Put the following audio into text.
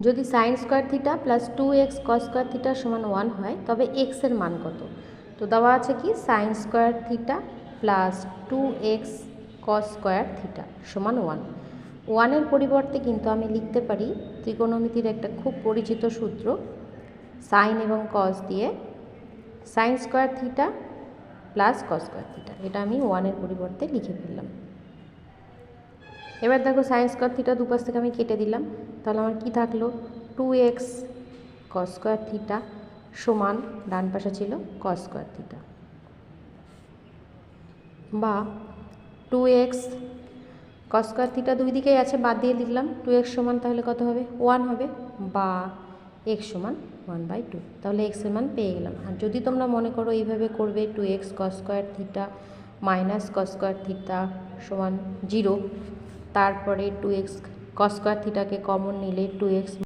যদি sine square theta plus two x cos square theta সমান one হয়, তবে এক্সের মান কত? তো দেওয়া আছে কি? Sine square theta plus two x cos square theta সমান ওয়ান ওয়ানের পরিবর্তে কিন্তু আমি লিখতে পারি ত্রিকোণমিতির একটা খুব পরিচিত সূত্র সাইন এবং কস দিয়ে sine square theta plus cos square theta এটা আমি ওয়ানের পরিবর্তে লিখে ফেললাম। এবার দেখো সাইন স্কোয়ার থিটা দুপাশ থেকে আমি কেটে দিলাম। তাহলে আমার কি থাকল? Two x cos square theta সমান ডান পাশে ছিল কস স্কোয়ার থিটা বা two x cos square theta দুই দিকেই আছে, বাদ দিয়ে লিখলাম টু এক্স সমান তাহলে কত হবে? ওয়ান হবে। বা এক্স সমান ওয়ান বাই টু তাহলে এক্সের মান পেয়ে গেলাম। আর যদি তোমরা মনে করো এইভাবে করবে two x cos square theta minus cos square theta সমান জিরো তারপরে টু এক্স কস স্কোয়ার থিটাকে কমন নিলে টু এক্স